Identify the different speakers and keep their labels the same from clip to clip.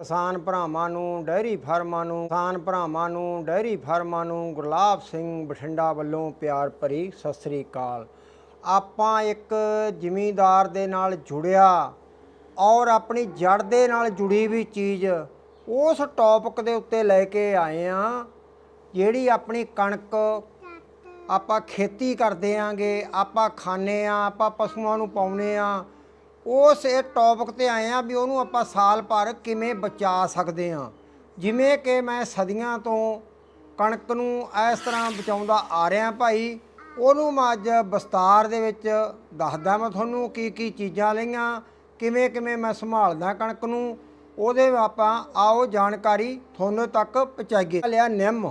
Speaker 1: ਕਿਸਾਨ ਭਰਾਵਾਂ ਨੂੰ ਡੈਰੀ ਫਾਰਮਾਂ ਨੂੰ, ਕਿਸਾਨ ਭਰਾਵਾਂ ਨੂੰ ਡੈਰੀ ਫਾਰਮਾਂ ਨੂੰ ਗੁਰਲਾਬ ਸਿੰਘ ਬਠਿੰਡਾ ਵੱਲੋਂ ਪਿਆਰ ਭਰੀ ਸਤਿ ਸ੍ਰੀ ਅਕਾਲ। ਆਪਾਂ ਇੱਕ ਜ਼ਿਮੀਂਦਾਰ ਦੇ ਨਾਲ ਜੁੜਿਆ ਔਰ ਆਪਣੀ ਜੜ ਦੇ ਨਾਲ ਜੁੜੀ ਵੀ ਚੀਜ਼ ਉਸ ਟੌਪਿਕ ਦੇ ਉੱਤੇ ਲੈ ਕੇ ਆਏ ਆ ਜਿਹੜੀ ਆਪਣੀ ਕਣਕ ਆਪਾਂ ਖੇਤੀ ਕਰਦੇ ਆਂਗੇ, ਆਪਾਂ ਖਾਂਦੇ ਆ ਆਪਾਂ ਪਸ਼ੂਆਂ ਨੂੰ ਪਾਉਨੇ ਆ ਉਸ ਇਹ ਟੌਪਿਕ ਤੇ ਆਏ ਆ ਵੀ ਉਹਨੂੰ ਆਪਾਂ ਸਾਲ ਭਰ ਕਿਵੇਂ ਬਚਾ ਸਕਦੇ ਆ। ਜਿਵੇਂ ਕਿ ਮੈਂ ਸਦੀਆਂ ਤੋਂ ਕਣਕ ਨੂੰ ਇਸ ਤਰ੍ਹਾਂ ਬਚਾਉਂਦਾ ਆ ਰਿਹਾ ਭਾਈ ਉਹਨੂੰ ਮੈਂ ਅੱਜ ਵਿਸਤਾਰ ਦੇ ਵਿੱਚ ਦੱਸਦਾ ਮੈਂ ਤੁਹਾਨੂੰ ਕੀ ਕੀ ਚੀਜ਼ਾਂ ਲਈਆਂ ਕਿਵੇਂ ਕਿਵੇਂ ਮੈਂ ਸੰਭਾਲਦਾ ਕਣਕ ਨੂੰ ਉਹਦੇ ਆਪਾਂ ਆਓ ਜਾਣਕਾਰੀ ਤੁਹਾਨੂੰ ਤੱਕ ਪਹੁੰਚਾਈਏ। ਲਿਆ ਨਿੰਮ।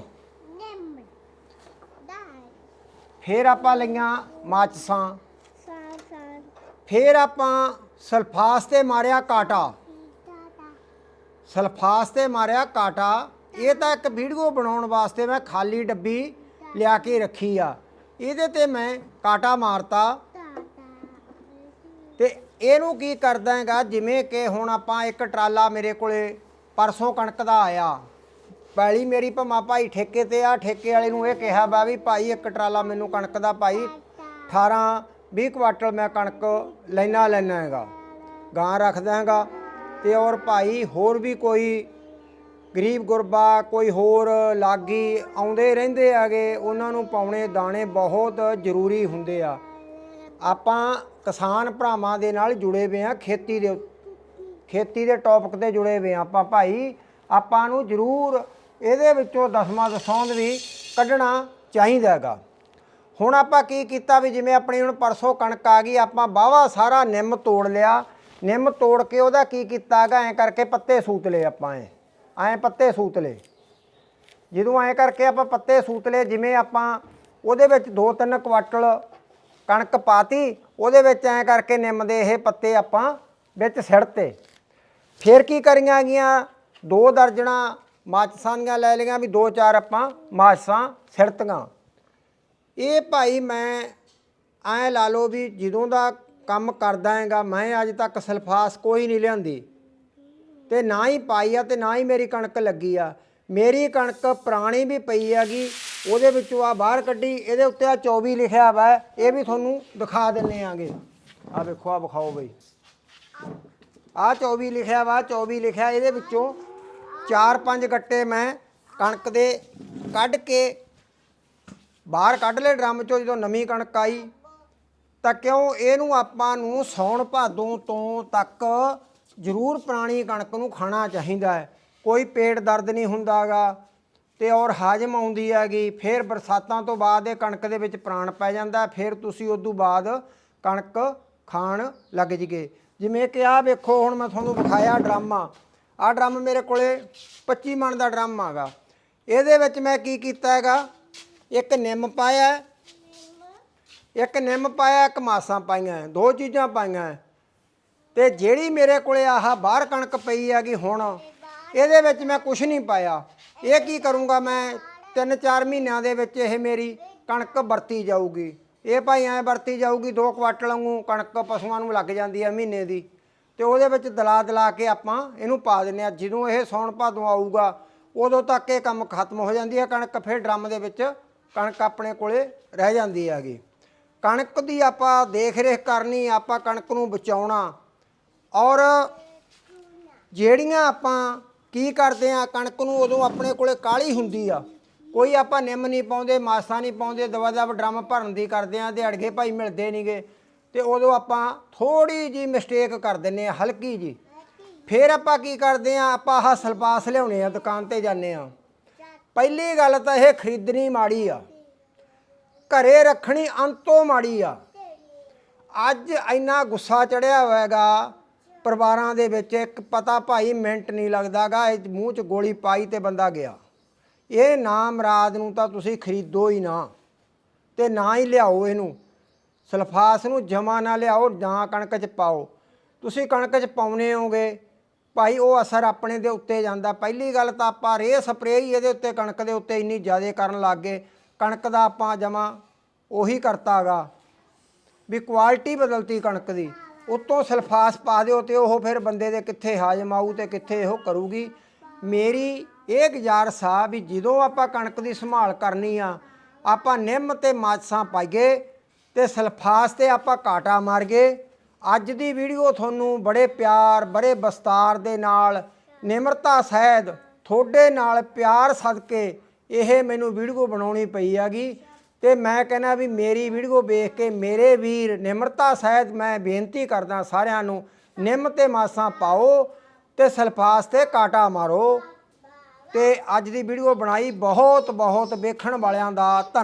Speaker 1: ਫਿਰ ਆਪਾਂ ਲਈਆਂ ਮਾਚਸਾਂ। ਫਿਰ ਆਪਾਂ ਸਲਫਾਸ ਤੇ ਮਾਰਿਆ ਕਾਟਾ। ਸਲਫਾਸ ਤੇ ਮਾਰਿਆ ਕਾਟਾ। ਇਹ ਤਾਂ ਇੱਕ ਵੀਡੀਓ ਬਣਾਉਣ ਵਾਸਤੇ ਮੈਂ ਖਾਲੀ ਡੱਬੀ ਲਿਆ ਕੇ ਰੱਖੀ ਆ। ਇਹਦੇ ਤੇ ਮੈਂ ਕਾਟਾ ਮਾਰਤਾ।
Speaker 2: ਦਾਦਾ
Speaker 1: ਤੇ ਇਹਨੂੰ ਕੀ ਕਰਦਾ ਹੈਗਾ, ਜਿਵੇਂ ਕਿ ਹੁਣ ਆਪਾਂ ਇੱਕ ਟਰਾਲਾ ਮੇਰੇ ਕੋਲੇ ਪਰਸੋਂ ਕਣਕ ਦਾ ਆਇਆ। ਪੈਲੀ ਮੇਰੀ ਭਮਾ ਭਾਈ ਠੇਕੇ ਤੇ ਆ, ਠੇਕੇ ਵਾਲੇ ਨੂੰ ਇਹ ਕਿਹਾ ਬਾ ਵੀ ਭਾਈ ਇੱਕ ਟਰਾਲਾ ਮੈਨੂੰ ਕਣਕ ਦਾ ਭਾਈ 18 20 ਕੁਆਟਲ ਮੈਂ ਕਣਕ ਲੈਣਾ ਲੈਣਾ ਹੈਗਾ, ਗਾਂ ਰੱਖਦਾ ਹੈਗਾ ਤੇ ਔਰ ਭਾਈ ਹੋਰ ਵੀ ਕੋਈ ਗਰੀਬ ਗੁਰਬਾ ਕੋਈ ਹੋਰ ਲਾਗੀ ਆਉਂਦੇ ਰਹਿੰਦੇ ਆਗੇ ਉਹਨਾਂ ਨੂੰ ਪਾਉਣੇ ਦਾਣੇ ਬਹੁਤ ਜ਼ਰੂਰੀ ਹੁੰਦੇ ਆ। ਆਪਾਂ ਕਿਸਾਨ ਭਰਾਵਾਂ ਦੇ ਨਾਲ ਜੁੜੇ ਹੋਏ ਆ, ਖੇਤੀ ਦੇ ਖੇਤੀ ਦੇ ਟੌਪਿਕ ਤੇ ਜੁੜੇ ਹੋਏ ਆ ਆਪਾਂ ਭਾਈ, ਆਪਾਂ ਨੂੰ ਜ਼ਰੂਰ ਇਹਦੇ ਵਿੱਚੋਂ ਦਸਵਾਂ ਦਸੌਂਦ ਵੀ ਕੱਢਣਾ ਚਾਹੀਦਾ ਹੈਗਾ। ਹੁਣ ਆਪਾਂ ਕੀ ਕੀਤਾ ਵੀ ਜਿਵੇਂ ਆਪਣੀ ਹੁਣ ਪਰਸੋਂ ਕਣਕ ਆ ਗਈ, ਆਪਾਂ ਬਾਵਾ ਸਾਰਾ ਨਿੰਮ ਤੋੜ ਲਿਆ। ਨਿੰਮ ਤੋੜ ਕੇ ਉਹਦਾ ਕੀ ਕੀਤਾ ਹੈਗਾ? ਐ ਕਰਕੇ ਪੱਤੇ ਸੂਤ ਲਏ ਆਪਾਂ ਐ। ਐ ਪੱਤੇ ਸੂਤ ਲਏ। ਜਦੋਂ ਐ ਕਰਕੇ ਆਪਾਂ ਪੱਤੇ ਸੂਤ ਲਏ, ਜਿਵੇਂ ਆਪਾਂ ਉਹਦੇ ਵਿੱਚ ਦੋ ਤਿੰਨ ਕੁਆਟਲ ਕਣਕ ਪਾਤੀ, ਉਹਦੇ ਵਿੱਚ ਐ ਕਰਕੇ ਨਿੰਮ ਦੇ ਇਹ ਪੱਤੇ ਆਪਾਂ ਵਿੱਚ ਸਿੜਤੇ ਫਿਰ ਕੀ ਕਰੀਆਂ ਗਈਆਂ ਦੋ ਦਰਜਣਾ ਮਾਚਸਾਂ ਦੀਆਂ ਲੈ ਲਈਆਂ ਵੀ ਦੋ ਚਾਰ ਆਪਾਂ ਮਾਚਸਾਂ ਸਿੜਤੀਆਂ। ਇਹ ਭਾਈ ਮੈਂ ਐ ਲਾ ਲਓ ਵੀ ਜਦੋਂ ਦਾ ਕੰਮ ਕਰਦਾ ਹੈਗਾ, ਮੈਂ ਅੱਜ ਤੱਕ ਸਲਫਾਸ ਕੋਈ ਨਹੀਂ ਲਿਆਂਦੀ। ਤੇ ਨਾ ਹੀ ਪਾਈ ਆ ਤੇ ਨਾ ਹੀ ਮੇਰੀ ਕਣਕ ਲੱਗੀ ਆ। ਮੇਰੀ ਕਣਕ ਪੁਰਾਣੀ ਵੀ ਪਈ ਹੈਗੀ, ਉਹਦੇ ਵਿੱਚੋਂ ਆ ਬਾਹਰ ਕੱਢੀ, ਇਹਦੇ ਉੱਤੇ ਆ 24 ਲਿਖਿਆ ਵਾ, ਇਹ ਵੀ ਤੁਹਾਨੂੰ ਦਿਖਾ ਦਿੰਨੇ ਆਂਗੇ। ਆ ਵੇਖੋ ਆ ਵਿਖਾਓ ਬਈ। ਆ 24 ਲਿਖਿਆ ਵਾ 24 ਲਿਖਿਆ, ਇਹਦੇ ਵਿੱਚੋਂ 4-5 ਗੱਟੇ ਮੈਂ ਕਣਕ ਦੇ ਕੱਢ ਕੇ ਬਾਹਰ ਕੱਢ ਲਏ ਡਰਮ ਚੋਂ ਜਦੋਂ ਨਵੀਂ ਕਣਕ ਆਈ, ਤਾਂ ਕਿਉਂ ਇਹਨੂੰ ਆਪਾਂ ਨੂੰ ਸੌਣ ਭਾਦੋਂ ਤੋਂ ਤੱਕ ਜ਼ਰੂਰ ਪੁਰਾਣੀ ਕਣਕ ਨੂੰ ਖਾਣਾ ਚਾਹੀਦਾ ਹੈ। ਕੋਈ ਪੇਟ ਦਰਦ ਨਹੀਂ ਹੁੰਦਾਗਾ ਤੇ ਔਰ ਹਾਜਮ ਆਉਂਦੀ ਹੈਗੀ, ਫਿਰ ਬਰਸਾਤਾਂ ਤੋਂ ਬਾਅਦ ਇਹ ਕਣਕ ਦੇ ਵਿੱਚ ਪ੍ਰਾਣ ਪੈ ਜਾਂਦਾ, ਫਿਰ ਤੁਸੀਂ ਉਸ ਤੋਂ ਬਾਅਦ ਕਣਕ ਖਾਣ ਲੱਗ ਜੀਗੇ। ਜਿਵੇਂ ਕਿ ਆਹ ਵੇਖੋ, ਹੁਣ ਮੈਂ ਤੁਹਾਨੂੰ ਵਿਖਾਇਆ ਡਰਮ ਆ। ਆਹ ਡਰਮ ਮੇਰੇ ਕੋਲੇ 25 ਮਣ ਦਾ ਡਰਮ ਆਗਾ। ਇਹਦੇ ਵਿੱਚ ਮੈਂ ਕੀ ਕੀਤਾ ਹੈਗਾ ਇੱਕ ਨਿੰਮ ਪਾਇਆ, ਇੱਕ ਨਿੰਮ ਪਾਇਆ, ਇੱਕ ਮਾਸਾਂ ਪਾਈਆਂ, ਦੋ ਚੀਜ਼ਾਂ ਪਾਈਆਂ। ਹੈ। ਤੇ ਜਿਹੜੀ ਮੇਰੇ ਕੋਲੇ ਆਹ ਬਾਹਰ ਕਣਕ ਪਈ ਹੈਗੀ ਹੁਣ, ਇਹਦੇ ਵਿੱਚ ਮੈਂ ਕੁਝ ਨਹੀਂ ਪਾਇਆ। ਇਹ ਕੀ ਕਰੂੰਗਾ ਮੈਂ? 3-4 ਮਹੀਨਿਆਂ ਦੇ ਵਿੱਚ ਇਹ ਮੇਰੀ ਕਣਕ ਵਰਤੀ ਜਾਊਗੀ। ਇਹ ਭਾਈ ਐ ਵਰਤੀ ਜਾਊਗੀ, ਦੋ ਕੁਆਟਲ ਵਾਂਗੂ ਕਣਕ ਪਸ਼ੂਆਂ ਨੂੰ ਲੱਗ ਜਾਂਦੀ ਹੈ ਮਹੀਨੇ ਦੀ। ਤੇ ਉਹਦੇ ਵਿੱਚ ਦਲਾ ਦਲਾ ਕੇ ਆਪਾਂ ਇਹਨੂੰ ਪਾ ਦਿੰਨੇ ਆ। ਜਦੋਂ ਇਹ ਸੌਣ ਭਾਦੋਂ ਆਊਗਾ, ਉਦੋਂ ਤੱਕ ਇਹ ਕੰਮ ਖਤਮ ਹੋ ਜਾਂਦੀ ਹੈ ਕਣਕ, ਫਿਰ ਡਰਮ ਦੇ ਵਿੱਚ ਕਣਕ ਆਪਣੇ ਕੋਲੇ ਰਹਿ ਜਾਂਦੀ ਹੈਗੀ। ਕਣਕ ਦੀ ਆਪਾਂ ਦੇਖ ਰੇਖ ਕਰਨੀ, ਆਪਾਂ ਕਣਕ ਨੂੰ ਬਚਾਉਣਾ ਔਰ ਜਿਹੜੀਆਂ ਆਪਾਂ ਕੀ ਕਰਦੇ ਆ, ਕਣਕ ਨੂੰ ਉਦੋਂ ਆਪਣੇ ਕੋਲੇ ਕਾਲੀ ਹੁੰਦੀ ਆ। ਕੋਈ ਆਪਾਂ ਨਿੰਮ ਨਹੀਂ ਪਾਉਂਦੇ, ਮਾਸਾ ਨਹੀਂ ਪਾਉਂਦੇ ਦਵਾ ਦਵ ਡਰਮ ਭਰਨ ਦੀ ਕਰਦੇ ਆ ਦਿਹਾੜਗੇ ਭਾਈ ਮਿਲਦੇ ਨਹੀਂਗੇ ਤੇ ਉਦੋਂ ਆਪਾਂ ਥੋੜੀ ਜੀ ਮਿਸਟੇਕ ਕਰ ਦਿੰਨੇ ਆ, ਹਲਕੀ ਜੀ ਫਿਰ ਆਪਾਂ ਕੀ ਕਰਦੇ ਆ, ਆਪਾਂ ਆਹ ਸਲਪਾਸ ਲਿਆਉਣੇ ਆ, ਦੁਕਾਨ ਤੇ ਜਾਂਦੇ ਆ। ਪਹਿਲੀ ਗੱਲ ਤਾਂ ਇਹ ਖਰੀਦਣੀ ਮਾੜੀ ਆ। ਘਰੇ ਰੱਖਣੀ ਅੰਤੋਂ ਮਾੜੀ ਆ। ਅੱਜ ਇੰਨਾ ਗੁੱਸਾ ਚੜਿਆ ਹੋਇਆਗਾ ਪਰਿਵਾਰਾਂ ਦੇ ਵਿੱਚ, ਇੱਕ ਪਤਾ ਭਾਈ ਮਿੰਟ ਨਹੀਂ ਲੱਗਦਾਗਾ, ਇਹ ਮੂੰਹ 'ਚ ਗੋਲੀ ਪਾਈ ਤੇ ਬੰਦਾ ਗਿਆ। ਇਹ ਨਾ ਮਰਾਦ ਨੂੰ ਤਾਂ ਤੁਸੀਂ ਖਰੀਦੋ ਹੀ ਨਾ, ਤੇ ਨਾ ਹੀ ਲਿਆਓ ਇਹਨੂੰ। ਸਲਫਾਸ ਨੂੰ ਜਮਾ ਨਾ ਲਿਆਓ ਜਾਂ ਕਣਕ 'ਚ ਪਾਓ। ਤੁਸੀਂ ਕਣਕ 'ਚ ਪਾਉਨੇ ਹੋਗੇ ਭਾਈ ਉਹ ਅਸਰ ਆਪਣੇ ਦੇ ਉੱਤੇ ਜਾਂਦਾ। ਪਹਿਲੀ ਗੱਲ ਤਾਂ ਆਪਾਂ ਰੇ ਸਪਰੇਅ ਹੀ ਇਹਦੇ ਉੱਤੇ ਕਣਕ ਦੇ ਉੱਤੇ ਇੰਨੀ ਜ਼ਿਆਦਾ ਕਰਨ ਲੱਗ ਗਏ। ਕਣਕ ਦਾ ਆਪਾਂ ਜਮਾ ਉਹੀ ਕਰਤਾਗਾ ਵੀ ਕੁਆਲਿਟੀ ਬਦਲਤੀ ਕਣਕ ਦੀ। ਉਤੋਂ ਸਲਫਾਸ ਪਾ ਦਿਓ ਤੇ ਉਹ ਫਿਰ ਬੰਦੇ ਦੇ ਕਿੱਥੇ ਹਾਜ਼ਮ ਆਊ ਤੇ ਕਿੱਥੇ ਉਹ ਕਰੂਗੀ। ਮੇਰੀ ਇਹ ਗੁਜ਼ਾਰਸ਼ ਆ ਵੀ ਜਦੋਂ ਆਪਾਂ ਕਣਕ ਦੀ ਸੰਭਾਲ ਕਰਨੀ ਆ, ਆਪਾਂ ਨਿੰਮ ਤੇ ਮਾਛਾਂ ਪਾਈਏ ਤੇ ਸਲਫਾਸ ਤੇ ਆਪਾਂ ਕਾਟਾ ਮਾਰਗੇ ਅੱਜ ਦੀ ਵੀਡੀਓ ਤੁਹਾਨੂੰ ਬੜੇ ਪਿਆਰ, ਬੜੇ ਵਿਸਤਾਰ ਦੇ ਨਾਲ ਨਿਮਰਤਾ ਸਹਿਤ ਤੁਹਾਡੇ ਨਾਲ ਪਿਆਰ ਸਦਕੇ ਇਹ ਮੈਨੂੰ ਵੀਡੀਓ ਬਣਾਉਣੀ ਪਈ ਹੈਗੀ ਤੇ ਮੈਂ ਕਹਿੰਦਾ ਵੀ ਮੇਰੀ ਵੀਡੀਓ ਵੇਖ ਕੇ ਮੇਰੇ ਵੀਰ ਨਿਮਰਤਾ ਸਹਿਤ ਮੈਂ ਬੇਨਤੀ ਕਰਦਾ ਸਾਰਿਆਂ ਨੂੰ, ਨਿੰਮ ਤੇ ਮਾਸਾਂ ਪਾਓ ਤੇ ਸਲਫਾਸ ਤੇ ਕਾਟਾ ਮਾਰੋ। ਤੇ ਅੱਜ ਦੀ ਵੀਡੀਓ ਬਣਾਈ ਬਹੁਤ ਬਹੁਤ ਵੇਖਣ ਵਾਲਿਆਂ ਦਾ ਧੰਨ